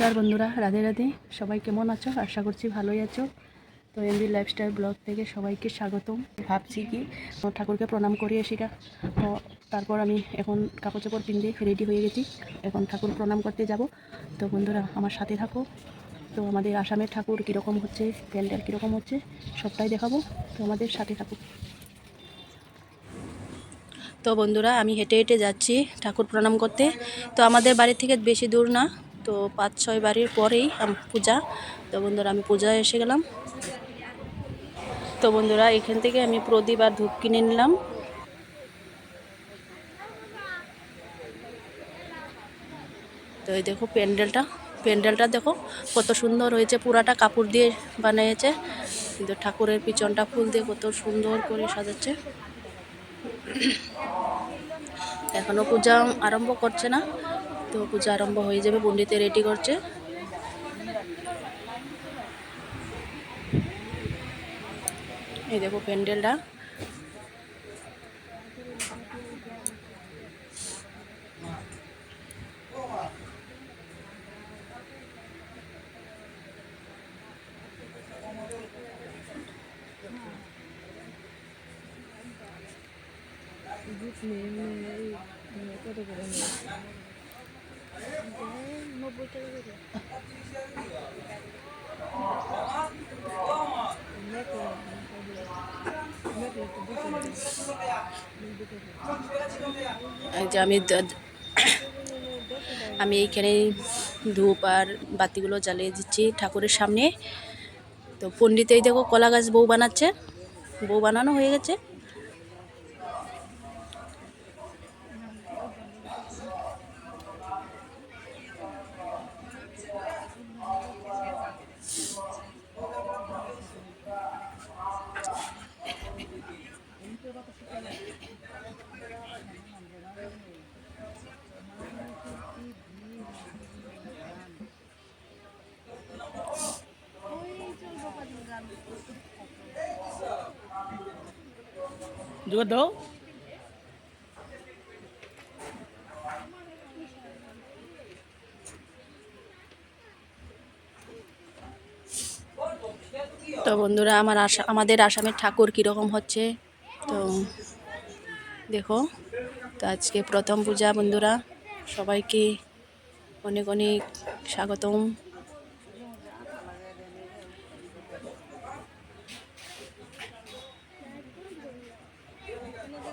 নমস্কার বন্ধুরা, রাধে রাধে। সবাই কেমন আছো? আশা করছি ভালোই আছো। তো এমবি লাইফস্টাইল ব্লগ থেকে সবাইকে স্বাগতম। ভাবছি কি ঠাকুরকে প্রণাম করি এসিটা। তো তারপর আমি এখন কাপড় চাপড় পিন্ধে রেডি হয়ে গেছি। এখন ঠাকুর প্রণাম করতে যাব। তো বন্ধুরা, আমার সাথে থাকো। তো আমাদের আসামের ঠাকুর কীরকম হচ্ছে, প্যান্ডেল কীরকম হচ্ছে, সবটাই দেখাবো। তো আমাদের সাথে থাকো। তো বন্ধুরা, আমি হেঁটে হেঁটে যাচ্ছি ঠাকুর প্রণাম করতে। তো আমাদের বাড়ি থেকে বেশি দূর না। তো পাঁচ ছয় বাড়ির পরেই পূজা। তো বন্ধুরা, আমি পূজায় এসে গেলাম। তো বন্ধুরা, এখান থেকে আমি প্রদীপ আর ধূপ কিনে নিলাম। তো এই দেখো প্যান্ডেলটা। প্যান্ডেলটা দেখো, কত সুন্দর হয়েছে। পুরাটা কাপড় দিয়ে বানিয়েছে। কিন্তু ঠাকুরের পিছনটা ফুল দিয়ে কত সুন্দর করে সাজাচ্ছে। এখনও পূজা আরম্ভ করছে না। তো পূজা আরম্ভ হয়ে যাবে পণ্ডিতে রেডি করছে এই দেখো প্যান্ডেলটা এই যে আমি আমি এইখানে ধূপ আর বাতিগুলো জ্বালিয়ে দিচ্ছি ঠাকুরের সামনে। তো পণ্ডিত এই দেখো কলা গাছ বউ বানাচ্ছে। বউ বানানো হয়ে গেছে। দাও। তো বন্ধুরা, আমার আশা আমাদের আসামের ঠাকুর কীরকম হচ্ছে? তো দেখো, তো আজকে প্রথম পূজা বন্ধুরা, সবাইকে অনেক অনেক স্বাগতম।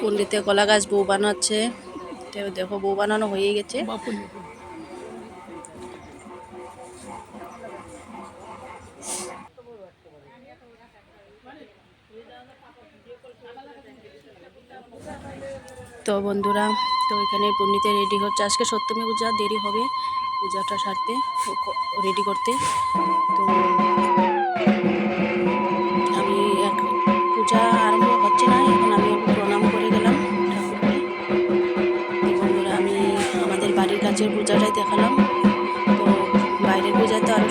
পণ্ডিতে কলা গাছ বউ বানাচ্ছে। দেখো বউ বানানো হয়ে গেছে। তো বন্ধুরা, তো এখানে পণ্ডিতে রেডি হচ্ছে। আজকে সপ্তমী পূজা, দেরি হবে। পূজাটা সারতে রেডি করতে। তো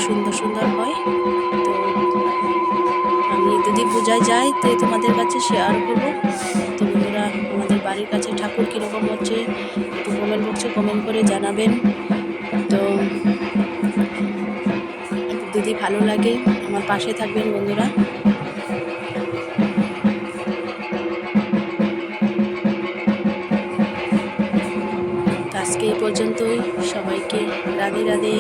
সুন্দর সুন্দর হয়। তো আমি যদি পূজায় যাই, তো তোমাদের কাছে শেয়ার করব। তো বন্ধুরা আমাদের বাড়ির কাছে ঠাকুর কীরকম হচ্ছে, একটু কমেন্ট বক্সে কমেন্ট করে জানাবেন। তো যদি ভালো লাগে, আমার পাশে থাকবেন বন্ধুরা। আজকে এই পর্যন্তই। সবাইকে রাধে রাধে।